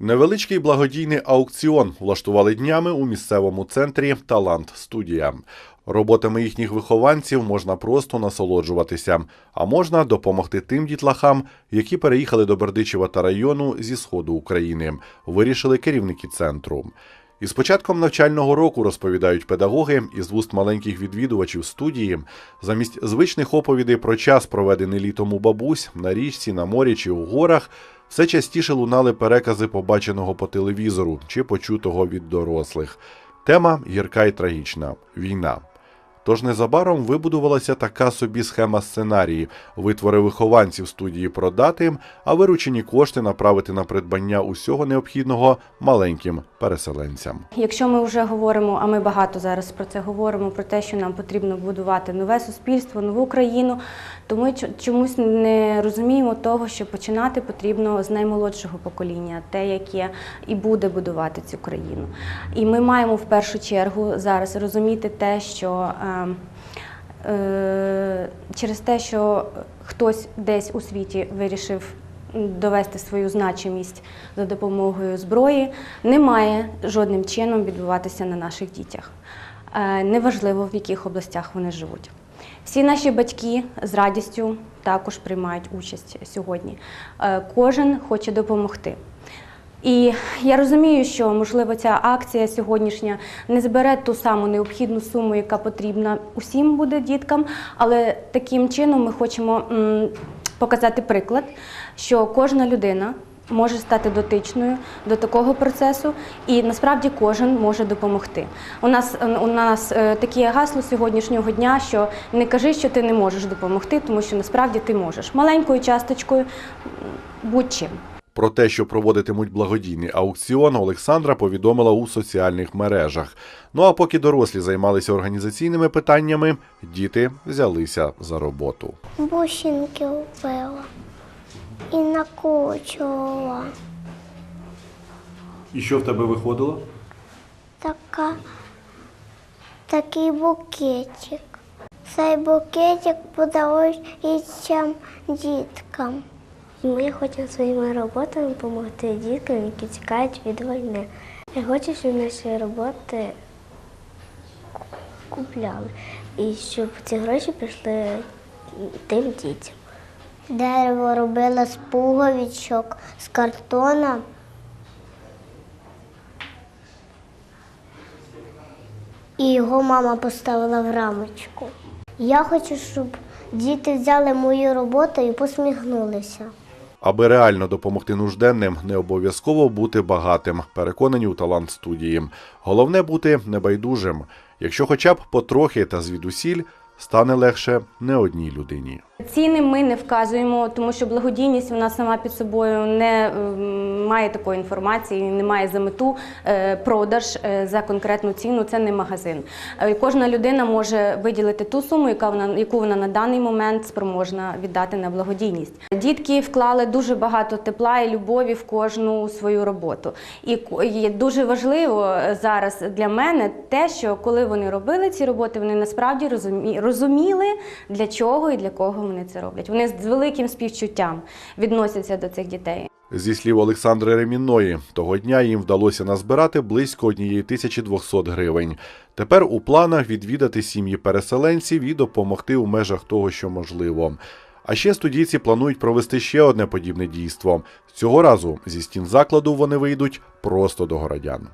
Невеличкий благодійний аукціон влаштували днями у місцевому центрі Талант Студія. Роботами їхніх вихованців можна просто насолоджуватися, а можна допомогти тим дітлахам, які переїхали до Бердичева та району зі сходу України. Вирішили керівники центру. Із початком навчального року розповідають педагоги із вуст маленьких відвідувачів студії. Замість звичних оповідей про час, проведений літом у бабусь, на річці, на морі чи у горах, все частіше лунали перекази побаченого по телевізору чи почутого від дорослих. Тема гірка і трагічна війна. Тож незабаром вибудувалася така собі схема сценарії, витвори вихованців студії продати, а виручені кошти направити на придбання усього необхідного маленьким переселенцям. Якщо ми вже говоримо, а ми багато зараз про це говоримо, про те, що нам потрібно будувати нове суспільство, нову країну, то ми чомусь не розуміємо того, що починати потрібно з наймолодшого покоління, те, яке і буде будувати цю країну. І ми маємо в першу чергу зараз розуміти те, що е, через те, що хтось десь у світі вирішив довести свою значимість за допомогою зброї, не має жодним чином відбуватися на наших дітях. Е, Неважливо, в яких областях вони живуть. Всі наші батьки з радістю також приймають участь сьогодні. Е, Кожен хоче допомогти. І я розумію, що можливо ця акція сьогоднішня не збере ту саму необхідну суму, яка потрібна усім буде діткам, але таким чином ми хочемо показати приклад, що кожна людина може стати дотичною до такого процесу, і насправді кожен може допомогти. У нас у нас е, таке гасло сьогоднішнього дня, що не кажи, що ти не можеш допомогти, тому що насправді ти можеш маленькою часточкою, будь-чим. Про те, що проводитимуть благодійний аукціон, Олександра повідомила у соціальних мережах. Ну а поки дорослі займалися організаційними питаннями, діти взялися за роботу. Бусинки вбила і накручувала. І що в тебе виходило? Така, такий букетик. Цей букетик подарують іншим Ми хочемо своїми роботами допомогти діткам, які тікають від війни. Я хочу, щоб наші роботи купляли і щоб ці гроші пішли тим дітям. Дерево робила з пуговичок, з картона. І його мама поставила в рамочку. Я хочу, щоб діти взяли мою роботу і посміхнулися. Аби реально допомогти нужденним, не обов'язково бути багатим, переконані у талант студії. Головне бути небайдужим. Якщо хоча б потрохи та звідусіль, стане легше не одній людині. Ціни ми не вказуємо, тому що благодійність вона сама під собою не ем, має такої інформації, не має за мету е, продаж е, за конкретну ціну. Це не магазин. Е, Кожна людина може виділити ту суму, яка вона яку вона на даний момент спроможна віддати на благодійність. Дітки вклали дуже багато тепла і любові в кожну свою роботу. І дуже важливо е, зараз для мене те, що коли вони робили ці роботи, вони насправді розумі- розуміли, для чого і для кого вони це роблять. Вони з великим співчуттям відносяться до цих дітей. Зі слів Олександри Ремінної, того дня їм вдалося назбирати близько 1200 гривень. Тепер у планах відвідати сім'ї переселенців і допомогти у межах того, що можливо. А ще студійці планують провести ще одне подібне дійство. Цього разу зі стін закладу вони вийдуть просто до городян.